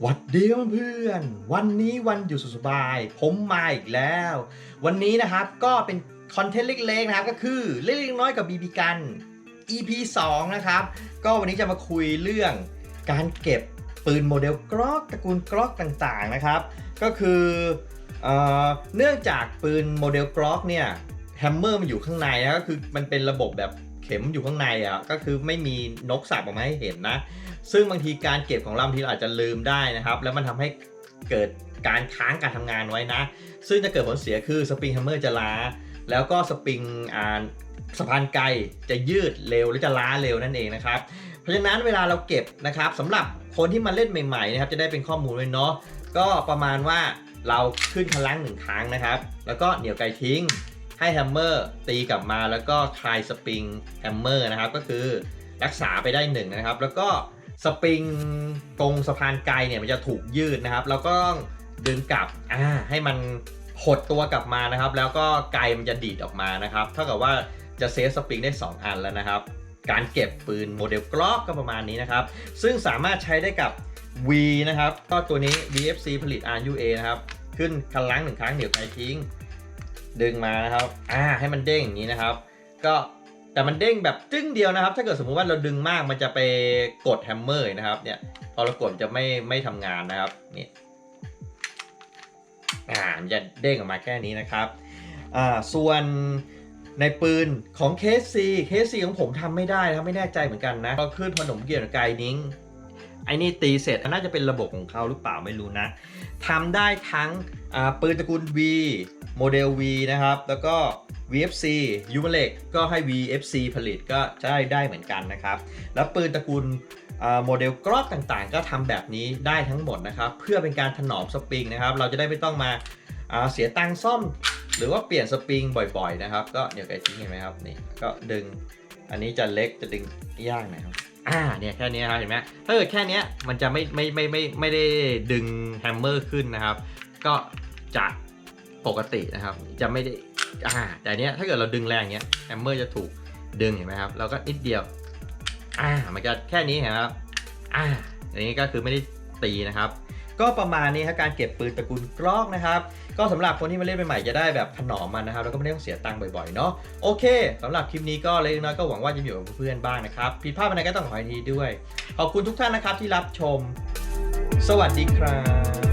หวัดดีเพื่อน วันนี้วันหยุดสุดสบาย ผมมาอีกแล้ว วันนี้นะครับก็เป็นคอนเทนต์เล็กๆนะครับก็คือเล็กๆน้อยกับบีบีกัน EP 2 นะครับ ก็วันนี้จะมาคุยเรื่องการเก็บปืนโมเดลกลอกตระกูลกลอกต่างๆนะครับ ก็คือเอเนื่องจากปืนโมเดลกลอกเนี่ยแฮมเมอร์มันอยู่ข้างในนะก็คือมันเป็นระบบแบบ เข็มอยู่ข้างในอะก็คือไม่มีนกสับออกมาให้เห็นนะ ซึ่งบางทีการเก็บของเราบางทีเราอาจจะลืมได้นะครับ แล้วมันทำให้เกิดการค้างการทำงานไว้นะ ซึ่งจะเกิดผลเสียคือสปริงแฮมเมอร์จะล้า แล้วก็สปริงอ่าสะพานไกลจะยืดเร็วหรือจะล้าเร็วนั่นเองนะครับ เพราะฉะนั้นเวลาเราเก็บนะครับสำหรับคนที่มาเล่นใหม่ๆนะครับจะได้เป็นข้อมูลไว้เนาะก็ประมาณว่าเราขึ้นคันลังหนึ่งครั้งนะครับ แล้วก็เหนี่ยวไกลทิ้ง ให้แฮมเมอร์ตีกลับมาแล้วก็คลายสปริงแฮมเมอร์นะครับ ก็คือรักษาไปได้หนึ่งนะครับ แล้วก็สปริงตรงสะพานไกลเนี่ยมันจะถูกยืดนะครับ แล้วก็ดึงกลับอ่าให้มันหดตัวกลับมานะครับ แล้วก็ไกลมันจะดีดออกมานะครับเท่ากับว่าจะเซฟสปริงได้ 2 อันแล้วนะครับ การเก็บปืนโมเดลกล็อกก็ประมาณนี้นะครับ ซึ่งสามารถใช้ได้กับ V นะครับ ก็ตัวนี้ VFC ผลิต RUA นะครับ ขึ้นคันล้างหนึ่งครั้งเดี๋ยวไกลทิ้ง ดึงมานะครับอ่าให้มันเด้งอย่างนี้นะครับ ก็แต่มันเด้งแบบจึ้งเดียวนะครับ ถ้าเกิดสมมุติว่าเราดึงมากมันจะไปกดแฮมเมอร์นะครับเนี่ยพอเรากดจะไม่ไม่ทำงานนะครับนี่อ่ามันจะเด้งออกมาแค่นี้นะครับอ่าส่วนในปืนของเคสซีเคสซีของผมทำไม่ได้นะครับไม่แน่ใจเหมือนกันนะก็ขึ้นขนมเกียวกับไกนิ้ง ไอ้นี่ตีเสร็จน่าจะเป็นระบบของเขาหรือเปล่าไม่รู้นะทำได้ทั้งปืนตระกูล V โมเดล V นะครับ แล้วก็ VFC ยูเมเล็กก็ให้ VFC ผลิตก็จะได้ได้เหมือนกันนะครับ แล้วปืนตระกูลโมเดลกรอกต่างๆ ก็ทำแบบนี้ได้ทั้งหมดนะครับ เพื่อเป็นการถนอมสปริงนะครับ เราจะได้ไม่ต้องมาเสียตังค์ซ่อม หรือว่าเปลี่ยนสปริงบ่อยๆนะครับ ก็เดี๋ยวไกทิ้งเห็นไหมครับนี่ก็ดึงอันนี้จะเล็กจะดึงยากหน่อยครับ อ่าเนี่ยแค่นี้ครับเห็นไหมถ้าเกิดแค่นี้มันจะไม่ไม่ไม่ไม่ไม่ได้ดึงแฮมเมอร์ขึ้นนะครับ ก็จะปกตินะครับ จะไม่ได้อ่าแต่เนี้ยถ้าเกิดเราดึงแรงเนี้ยแฮมเมอร์จะถูกดึงเห็นไหมครับเราก็นิดเดียวอ่ามันจะแค่นี้เห็นไหมครับอ่าอันนี้ก็คือไม่ได้ตีนะครับ ก็ประมาณนี้ครับการเก็บปืนตระกูลกล้องนะครับ ก็สำหรับคนที่มาเล่นใหม่ๆจะได้แบบถนอมมันนะครับ แล้วก็ไม่ต้องเสียตังค์บ่อยๆเนาะโอเคสำหรับคลิปนี้ก็เล็กน้อยก็หวังว่าจะอยู่กับเพื่อนๆบ้างนะครับผิดพลาดอะไรก็ต้องขออภัยทีด้วย ขอบคุณทุกท่านนะครับที่รับชม สวัสดีครับ